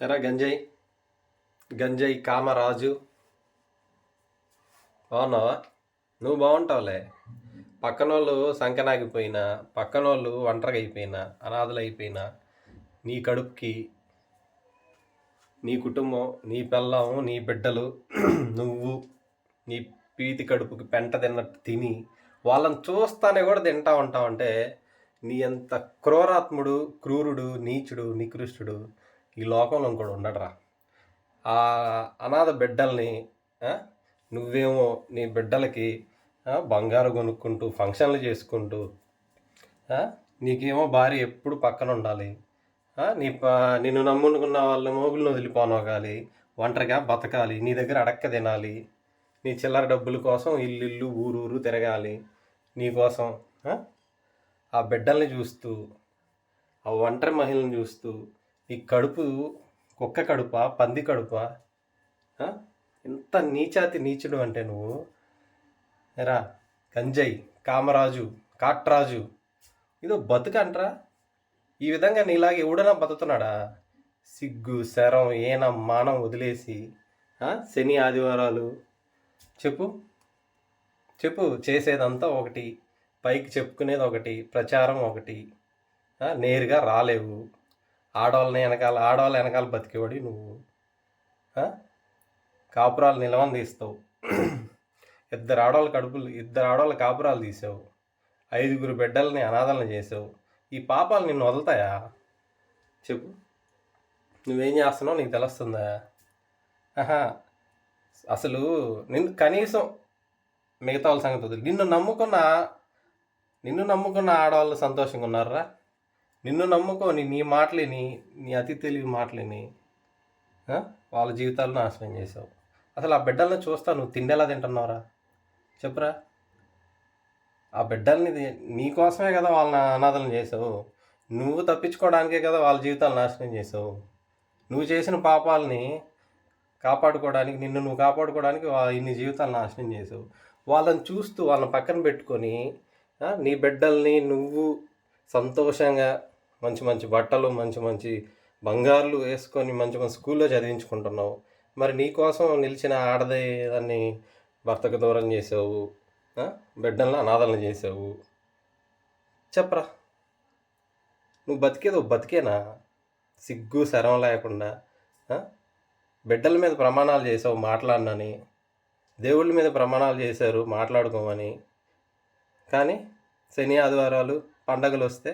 ఎరా గంజాయి? గంజాయి కామరాజు. బాగున్నావా? నువ్వు బాగుంటావులే. పక్కన వాళ్ళు సంకనాగిపోయినా పక్కన వాళ్ళు ఒంటరిగా అయిపోయినా అనాథలు అయిపోయినా నీ కడుపుకి నీ కుటుంబం నీ పిల్లం నీ బిడ్డలు నువ్వు నీ పీతి కడుపుకి పెంట తిన్నట్టు తిని వాళ్ళని చూస్తానే కూడా తింటా ఉంటావంటే నీ ఎంత క్రూరాత్ముడు క్రూరుడు నీచుడు నికృష్టుడు ఈ లోకంలో కూడా ఉండడరా ఆ అనాథ బిడ్డల్ని నువ్వేమో నీ బిడ్డలకి బంగారు కొనుక్కుంటూ ఫంక్షన్లు చేసుకుంటూ నీకేమో భార్య ఎప్పుడు పక్కన ఉండాలి నీ ప నిన్ను నమ్ముకున్న వాళ్ళ మోగులను వదిలిపోనోగాలి ఒంటరిగా బతకాలి నీ దగ్గర అడక్క తినాలి నీ చిల్లర డబ్బుల కోసం ఇల్లు ఊరూరు ఊరు ఊరు తిరగాలి నీకోసం ఆ? బిడ్డల్ని చూస్తూ ఆ ఒంటరి మహిళని చూస్తూ ఈ కడుపు కుక్క కడుప పంది కడుప? ఇంత నీచాతి నీచుడు అంటే నువ్వు? రా గంజయ్ కామరాజు కాట్రాజు ఇదో బతుకంట్రా? ఈ విధంగా నీలాగే ఎవడనా బతుకుతున్నాడా? సిగ్గు శరం ఏన మానం వదిలేసి శని ఆదివారాలు. చెప్పు. చెప్పు చేసేదంతా ఒకటి పైకి చెప్పుకునేది ఒకటి ప్రచారం ఒకటి నేరుగా రాలేవు. ఆడవాళ్ళని వెనకాల ఆడవాళ్ళ వెనకాల బతికేవాడి నువ్వు. కాపురాలు నిలవని తీస్తావు. ఇద్దరు ఆడవాళ్ళ కడుపులు ఇద్దరు ఆడవాళ్ళ కాపురాలు తీసావు. ఐదుగురు బిడ్డల్ని అనాథలను చేసావు. ఈ పాపాలు నిన్ను వదులుతాయా? చెప్పు. నువ్వేం చేస్తున్నావు నీకు తెలుస్తుందా? ఆహా. అసలు నిన్ను కనీసం మిగతా వాళ్ళ సంగతి వదిలి. నిన్ను నమ్ముకున్న నిన్ను నమ్ముకున్న ఆడవాళ్ళు సంతోషంగా ఉన్నారా నిన్ను నమ్ముకొని నీ మాటలేని నీ అతి తెలివి మాటలేని వాళ్ళ జీవితాలు నాశనం చేసావు అసలు ఆ బిడ్డల్ని చూస్తా నువ్వు తిండేలా తింటున్నావురా? చెప్పురా. ఆ బిడ్డల్ని నీకోసమే నీ కోసమే కదా వాళ్ళని అనాథలను చేసావు నువ్వు తప్పించుకోవడానికే కదా వాళ్ళ జీవితాలు నాశనం చేసావు నువ్వు చేసిన పాపాలని కాపాడుకోవడానికి నిన్ను నువ్వు కాపాడుకోవడానికి ఇన్ని జీవితాలు నాశనం చేసావు వాళ్ళని చూస్తూ వాళ్ళని పక్కన పెట్టుకొని నీ బిడ్డల్ని నువ్వు సంతోషంగా మంచి మంచి బట్టలు మంచి మంచి బంగారులు వేసుకొని మంచి మంచి స్కూల్లో చదివించుకుంటున్నావు. మరి నీకోసం నిలిచిన ఆడదే దాన్ని భర్తకు దూరం చేసావు? బిడ్డలను అనాథలను చేసావు? చెప్పరా. నువ్వు బతికేది బతికేనా? సిగ్గు శరం లేకుండా బిడ్డల మీద ప్రమాణాలు చేసావు మాట్లాడినని. దేవుళ్ళ మీద ప్రమాణాలు చేశారు మాట్లాడుకోమని. కానీ శని ఆదివారాలు పండగలు వస్తే